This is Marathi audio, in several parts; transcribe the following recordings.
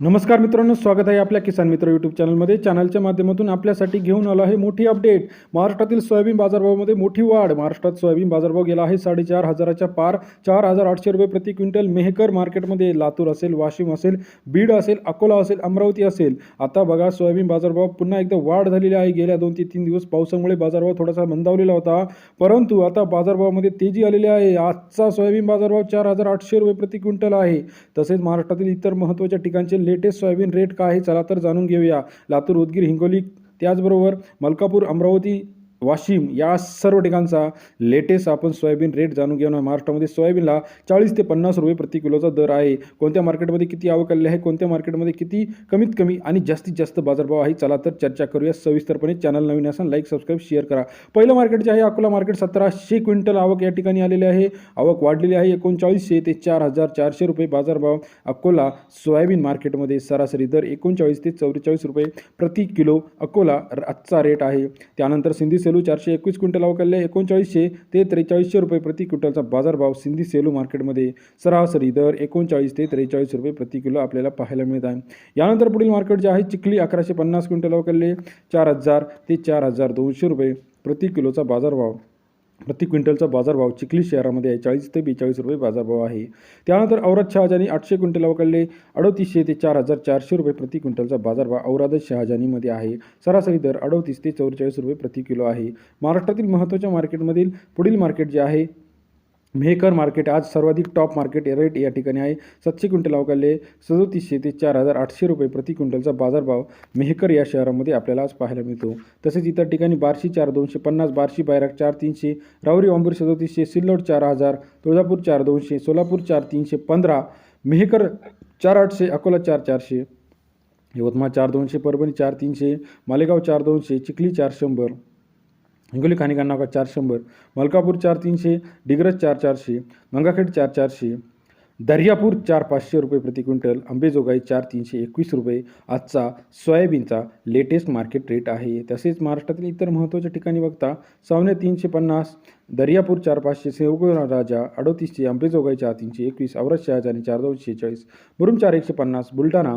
नमस्कार मित्रांनो स्वागत आहे आपल्या किसान मित्र यूट्यूब चॅनलमध्ये चॅनलच्या माध्यमातून आपल्यासाठी घेऊन आलो आहे मोठी अपडेट महाराष्ट्रातील सोयाबीन बाजारभावामध्ये मोठी वाढ. महाराष्ट्रात सोयाबीन बाजारभाव गेला आहे साडेचार हजाराच्या पार. चार हजार आठशे रुपये प्रति क्विंटल मेहकर मार्केटमध्ये लातूर असेल वाशिम असेल बीड असेल अकोला असेल अमरावती असेल. आता बघा सोयाबीन बाजारभाव पुन्हा एकदा वाढ झालेली आहे. गेल्या दोन ते तीन दिवस पावसामुळे बाजारभाव थोडासा मंदावलेला होता. परंतु आता बाजारभावामध्ये तेजी आलेली आहे. आजचा सोयाबीन बाजारभाव चार हजार आठशे रुपये प्रति क्विंटल आहे. तसेच महाराष्ट्रातील इतर महत्त्वाच्या ठिकाणचे लेटेस्ट सोयाबीन रेट काय आहे? चला तर जाणून घेऊया. लातूर उदगीर हिंगोली त्याचबरोबर मलकापूर अमरावती वाशिम या सर्व ठिकाणचा लेटेस्ट आपण सोयाबीन रेट जाणून घेऊन महाराष्ट्रामध्ये सोयाबीनला चाळीस ते पन्नास रुपये प्रति किलोचा दर आहे. कोणत्या मार्केटमध्ये किती आवक आलेली आहे कोणत्या मार्केटमध्ये किती कमीत कमी आणि जास्तीत जास्त बाजारभाव आहे चला तर चर्चा करूया. सविस्तरपणे चॅनल नवीन असाल लाईक सबस्क्राईब शेअर करा. पहिलं मार्केट जे आहे अकोला मार्केट सतराशे क्विंटल आवक या ठिकाणी आलेली आहे. आवक वाढलेली आहे. एकोणचाळीसशे ते चार हजार चारशे रुपये बाजारभाव अकोला सोयाबीन मार्केटमध्ये सरासरी दर एकोणचाळीस ते चौवेचाळीस रुपये प्रति किलो अकोला आजचा रेट आहे. त्यानंतर सिंधी सेलू चारशे एकवीस क्विंटल अवकालले एकोणचाळीसशे ते त्रेचाळीसशे रुपये प्रति क्विंटलचा बाजारभाव सिंधी सेलू मार्केटमध्ये सरासरी दर एकोणचाळीस ते त्रेचाळीस रुपये प्रति किलो आपल्याला पाहायला मिळत आहे. यानंतर पुढील मार्केट जे आहे चिखली अकराशे पन्नास क्विंटल अवकालले चार हजार ते चार हजार दोनशे रुपये प्रति किलोचा बाजारभाव. प्रति क्विंटलचा बाजारभाव चिखली शहरामध्ये आहे चाळीस ते बेचाळीस रुपये बाजारभाव आहे. त्यानंतर औरत शहाजानी आठशे क्विंटल अवकालले अडोतीसशे ते चार हजार चारशे रुपये प्रति क्विंटलचा बाजारभाव औरादत शहाजानीमध्ये आहे. सरासरी दर अडतीस ते चौवेचाळीस रुपये प्रति किलो आहे. महाराष्ट्रातील महत्त्वाच्या मार्केटमधील पुढील मार्केट जे आहे मेहकर मार्केट आज सर्वाधिक टॉप मार्केट रेट या ठिकाणी आहे. सातशे क्विंटल अवकाले सदोतीसशे ते चार हजार आठशे रुपये प्रति क्विंटलचा बाजारभाव मेहकर या शहरामध्ये आपल्याला आज पाहायला मिळतो. तसेच इतर ठिकाणी बार्शी चार दोनशे पन्नास बार्शी बायराक चार तीनशे रावरी वांबूर सदोतीसशे सिल्लोड चार हजार तुळजापूर चार दोनशे सोलापूर चार तीनशे पंधरा मेहकर चार आठशे अकोला चार चारशे यवतमाळ चार दोनशे परभणी चार तीनशे मालेगाव चार दोनशे चिखली चार शंभर हिंगोली खानिका नाका चार शंभर मलकापूर चार तीनशे डिग्रज चार चारशे गंगाखेड चार चारशे दर्यापूर चार पाचशे रुपये प्रति क्विंटल अंबेजोगाई चार तीनशे एकवीस रुपये. आजचा सोयाबीनचा लेटेस्ट मार्केट रेट आहे. तसेच महाराष्ट्रातील इतर महत्त्वाच्या ठिकाणी बघता सावने तीनशे पन्नास दर्यापूर चार पाचशे सेवगो राजा अडोतीसशे अंबेजोगाईच्या चार तीनशे एकवीस औरत आणि चार दोनशे चाळीस. मुरुम चार एकशे पन्नास बुलढाणा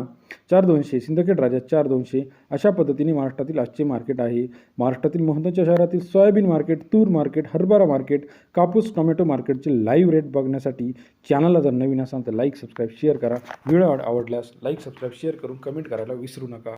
चार दोनशे सिंदखेड राजा चार दोनशे अशा पद्धतीने महाराष्ट्रातील आजचे मार्केट आहे. महाराष्ट्रातील महत्त्वाच्या शहरातील सोयाबीन मार्केट तूर मार्केट हरभरा मार्केट कापूस टोमॅटो मार्केटचे लाईव्ह रेट बघण्यासाठी चॅनलला जर नवीन असाल तर लाईक सबस्क्राईब शेअर करा. व्हिडिओ आवडल्यास लाईक सबस्क्राईब शेअर करून कमेंट करायला विसरू नका.